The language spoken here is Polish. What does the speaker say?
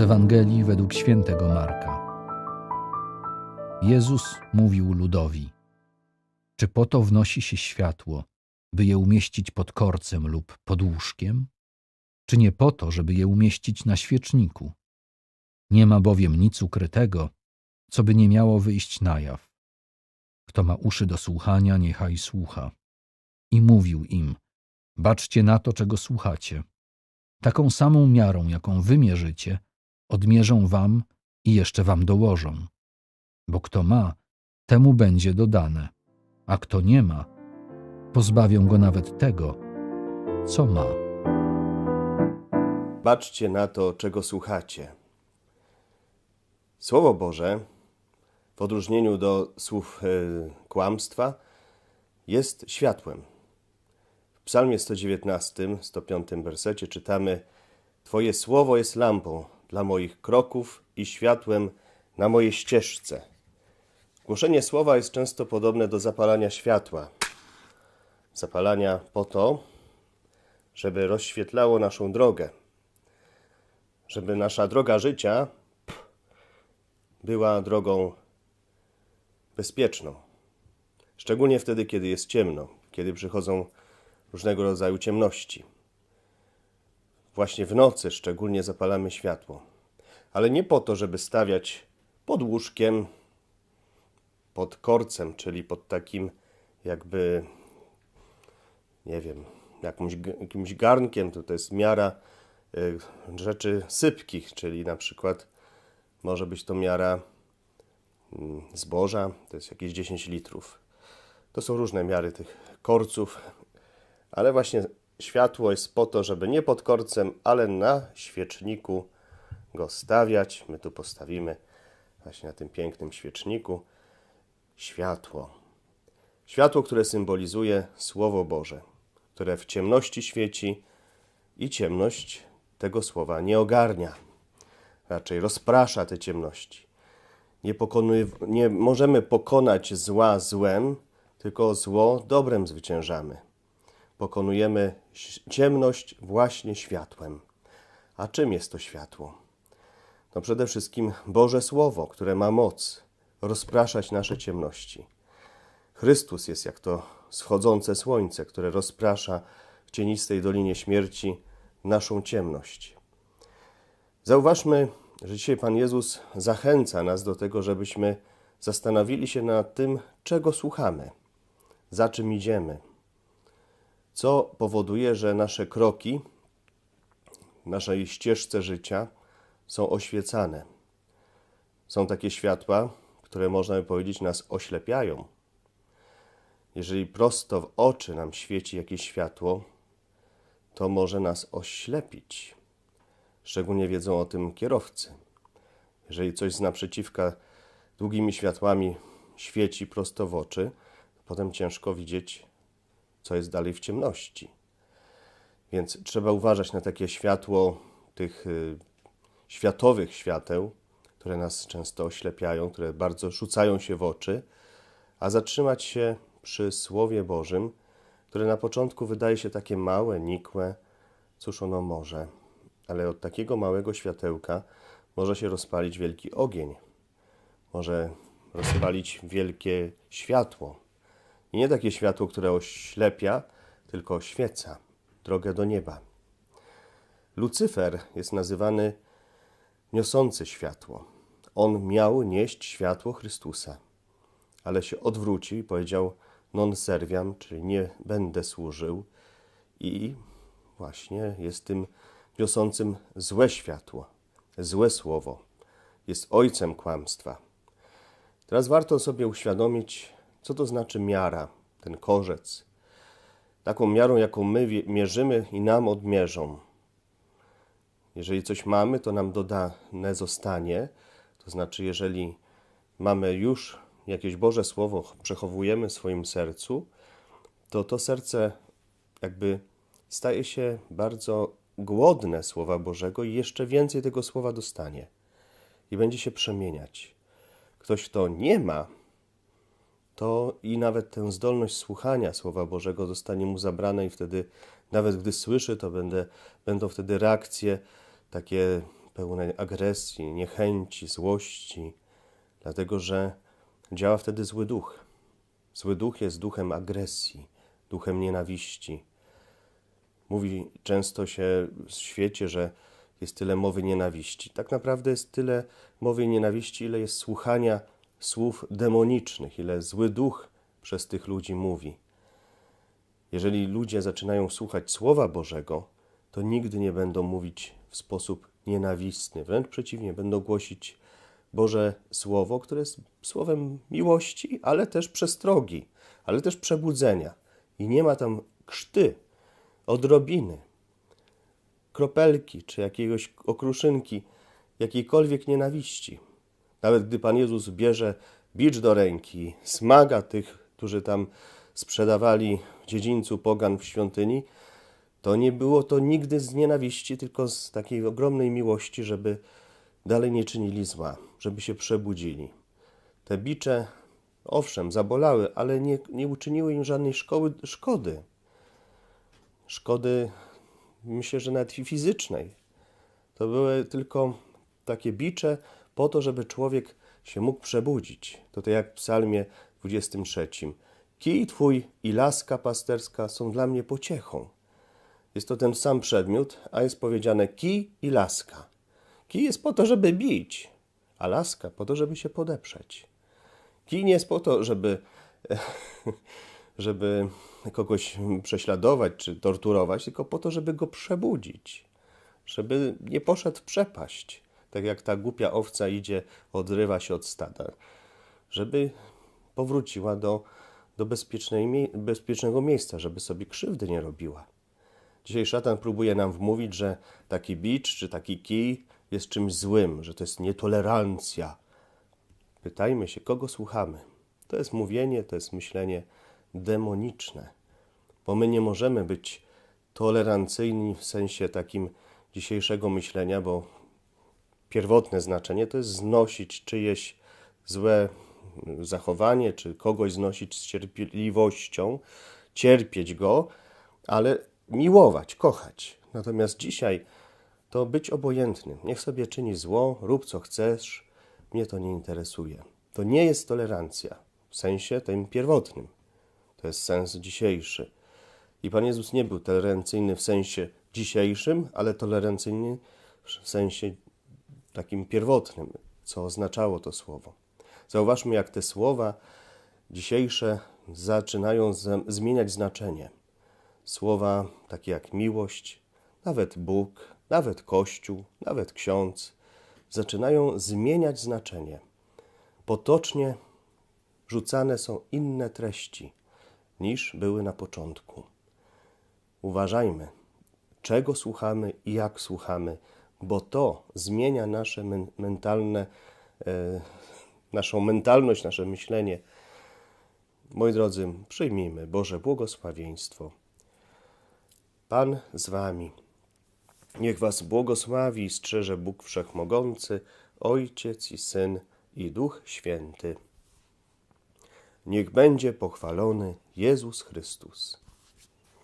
Ewangelii według świętego Marka. Jezus mówił ludowi: Czy po to wnosi się światło, by je umieścić pod korcem lub pod łóżkiem? Czy nie po to, żeby je umieścić na świeczniku? Nie ma bowiem nic ukrytego, co by nie miało wyjść na jaw. Kto ma uszy do słuchania, niechaj słucha. I mówił im: Baczcie na to, czego słuchacie. Taką samą miarą, jaką wy mierzycie, odmierzą wam i jeszcze wam dołożą. Bo kto ma, temu będzie dodane, a kto nie ma, pozbawią go nawet tego, co ma. Baczcie na to, czego słuchacie. Słowo Boże, w odróżnieniu do słów e, kłamstwa, jest światłem. W Psalmie 119, 105 wersecie czytamy: Twoje słowo jest lampą dla moich kroków i światłem na mojej ścieżce. Głoszenie słowa jest często podobne do zapalania światła. Zapalania po to, żeby rozświetlało naszą drogę, żeby nasza droga życia była drogą bezpieczną. Szczególnie wtedy, kiedy jest ciemno, kiedy przychodzą różnego rodzaju ciemności. Właśnie w nocy szczególnie zapalamy światło. Ale nie po to, żeby stawiać pod łóżkiem, pod korcem, czyli pod takim jakby, nie wiem, jakimś, garnkiem. To, jest miara y, rzeczy sypkich, czyli na przykład może być to miara mm, zboża, to jest jakieś 10 litrów. To są różne miary tych korców, ale właśnie światło jest po to, żeby nie pod korcem, ale na świeczniku go stawiać. My tu postawimy właśnie na tym pięknym świeczniku światło. Światło, które symbolizuje Słowo Boże, które w ciemności świeci i ciemność tego słowa nie ogarnia. Raczej rozprasza te ciemności. Nie, pokonuje, nie możemy pokonać zła złem, tylko zło dobrem zwyciężamy. Pokonujemy ciemność właśnie światłem. A czym jest to światło? To przede wszystkim Boże Słowo, które ma moc rozpraszać nasze ciemności. Chrystus jest jak to wschodzące słońce, które rozprasza w cienistej dolinie śmierci naszą ciemność. Zauważmy, że dzisiaj Pan Jezus zachęca nas do tego, żebyśmy zastanowili się nad tym, czego słuchamy, za czym idziemy, co powoduje, że nasze kroki, naszej ścieżce życia są oświecane. Są takie światła, które można by powiedzieć nas oślepiają. Jeżeli prosto w oczy nam świeci jakieś światło, to może nas oślepić. Szczególnie wiedzą o tym kierowcy. Jeżeli coś z naprzeciwka długimi światłami świeci prosto w oczy, potem ciężko widzieć, co jest dalej w ciemności. Więc trzeba uważać na takie światło tych y, światowych świateł, które nas często oślepiają, które bardzo rzucają się w oczy, a zatrzymać się przy Słowie Bożym, które na początku wydaje się takie małe, nikłe, cóż ono może, ale od takiego małego światełka może się rozpalić wielki ogień, może rozpalić wielkie światło. I nie takie światło, które oślepia, tylko oświeca drogę do nieba. Lucyfer jest nazywany niosący światło. On miał nieść światło Chrystusa, ale się odwrócił i powiedział non serviam, czyli nie będę służył i właśnie jest tym niosącym złe światło, złe słowo. Jest ojcem kłamstwa. Teraz warto sobie uświadomić, co to znaczy miara, ten korzec. Taką miarą, jaką my mierzymy i nam odmierzą. Jeżeli coś mamy, to nam dodane zostanie. To znaczy, jeżeli mamy już jakieś Boże Słowo, przechowujemy w swoim sercu, to to serce jakby staje się bardzo głodne Słowa Bożego i jeszcze więcej tego Słowa dostanie i będzie się przemieniać. Ktoś, kto nie ma, to i nawet tę zdolność słuchania Słowa Bożego zostanie mu zabrane i wtedy, nawet gdy słyszy, to będę, będą wtedy reakcje takie pełne agresji, niechęci, złości, dlatego że działa wtedy zły duch. Zły duch jest duchem agresji, duchem nienawiści. Mówi często się w świecie, że jest tyle mowy nienawiści. Tak naprawdę jest tyle mowy nienawiści, ile jest słuchania słów demonicznych, ile zły duch przez tych ludzi mówi. Jeżeli ludzie zaczynają słuchać Słowa Bożego, to nigdy nie będą mówić w sposób nienawistny. Wręcz przeciwnie, będą głosić Boże Słowo, które jest słowem miłości, ale też przestrogi, ale też przebudzenia. I nie ma tam krzty, odrobiny, kropelki czy jakiegoś okruszynki, jakiejkolwiek nienawiści. Nawet gdy Pan Jezus bierze bicz do ręki, smaga tych, którzy tam sprzedawali dziedzińcu pogan w świątyni, to nie było to nigdy z nienawiści, tylko z takiej ogromnej miłości, żeby dalej nie czynili zła, żeby się przebudzili. Te bicze, owszem, zabolały, ale nie, nie uczyniły im żadnej szkoły, szkody. Szkody, myślę, że nawet fizycznej. To były tylko takie bicze po to, żeby człowiek się mógł przebudzić. To tak jak w psalmie 23. Kij twój i laska pasterska są dla mnie pociechą. Jest to ten sam przedmiot, a jest powiedziane kij i laska. Kij jest po to, żeby bić, a laska po to, żeby się podeprzeć. Kij nie jest po to, żeby, żeby kogoś prześladować czy torturować, tylko po to, żeby go przebudzić, żeby nie poszedł w przepaść, tak jak ta głupia owca idzie, odrywa się od stada, żeby powróciła do, do bezpiecznego miejsca, żeby sobie krzywdy nie robiła. Dzisiaj szatan próbuje nam wmówić, że taki bicz czy taki kij jest czymś złym, że to jest nietolerancja. Pytajmy się, kogo słuchamy. To jest mówienie, to jest myślenie demoniczne, bo my nie możemy być tolerancyjni w sensie takim dzisiejszego myślenia, bo pierwotne znaczenie to jest znosić czyjeś złe zachowanie, czy kogoś znosić z cierpliwością, cierpieć go, ale miłować, kochać. Natomiast dzisiaj to być obojętnym. Niech sobie czyni zło, rób co chcesz, mnie to nie interesuje. To nie jest tolerancja w sensie tym pierwotnym. To jest sens dzisiejszy. I Pan Jezus nie był tolerancyjny w sensie dzisiejszym, ale tolerancyjny w sensie takim pierwotnym, co oznaczało to słowo. Zauważmy, jak te słowa dzisiejsze zaczynają zmieniać znaczenie. Słowa takie jak miłość, nawet Bóg, nawet Kościół, nawet ksiądz zaczynają zmieniać znaczenie. Potocznie rzucane są inne treści niż były na początku. Uważajmy, czego słuchamy i jak słuchamy, bo to zmienia nasze men- mentalne, e, naszą mentalność, nasze myślenie. Moi drodzy, przyjmijmy Boże błogosławieństwo. Pan z wami. Niech was błogosławi i strzeże Bóg Wszechmogący, Ojciec i Syn i Duch Święty. Niech będzie pochwalony Jezus Chrystus.